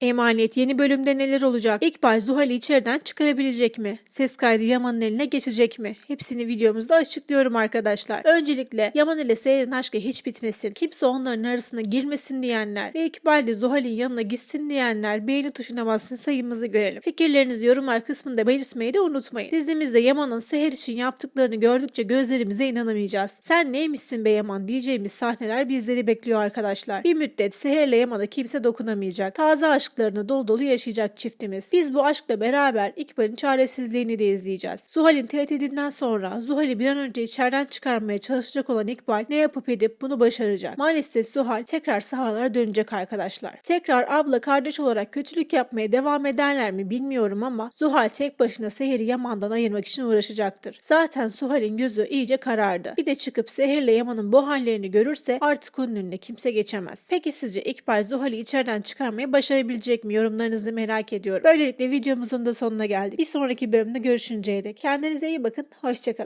Emanet yeni bölümde neler olacak? İkbal Zuhal'i içeriden çıkarabilecek mi? Ses kaydı Yaman'ın eline geçecek mi? Hepsini videomuzda açıklıyorum arkadaşlar. Öncelikle Yaman ile Seher'in aşkı hiç bitmesin. Kimse onların arasına girmesin diyenler ve İkbal de Zuhal'in yanına gitsin diyenler beğeni tuşuna bassın sayımızı görelim. Fikirlerinizi yorumlar kısmında belirtmeyi de unutmayın. Dizimizde Yaman'ın Seher için yaptıklarını gördükçe gözlerimize inanamayacağız. Sen neymişsin be Yaman diyeceğimiz sahneler bizleri bekliyor arkadaşlar. Bir müddet Seher'le Yaman'a kimse dokunamayacak. Taze aşklarını dolu dolu yaşayacak çiftimiz. Biz bu aşkla beraber İkbal'in çaresizliğini de izleyeceğiz. Zuhal'in tehdidinden sonra Zuhal'i bir an önce içeriden çıkarmaya çalışacak olan İkbal ne yapıp edip bunu başaracak. Maalesef Zuhal tekrar sahalara dönecek arkadaşlar. Tekrar abla kardeş olarak kötülük yapmaya devam ederler mi bilmiyorum ama Zuhal tek başına Seher'i Yaman'dan ayırmak için uğraşacaktır. Zaten Zuhal'in gözü iyice karardı. Bir de çıkıp Seher'le Yaman'ın bu hallerini görürse artık onun önüne kimse geçemez. Peki sizce İkbal Zuhal'i içeriden çıkarmayı başarabilecek mi? Yorumlarınızı merak ediyorum. Böylelikle videomuzun da sonuna geldik. Bir sonraki bölümde görüşünceye dek kendinize iyi bakın. Hoşçakalın.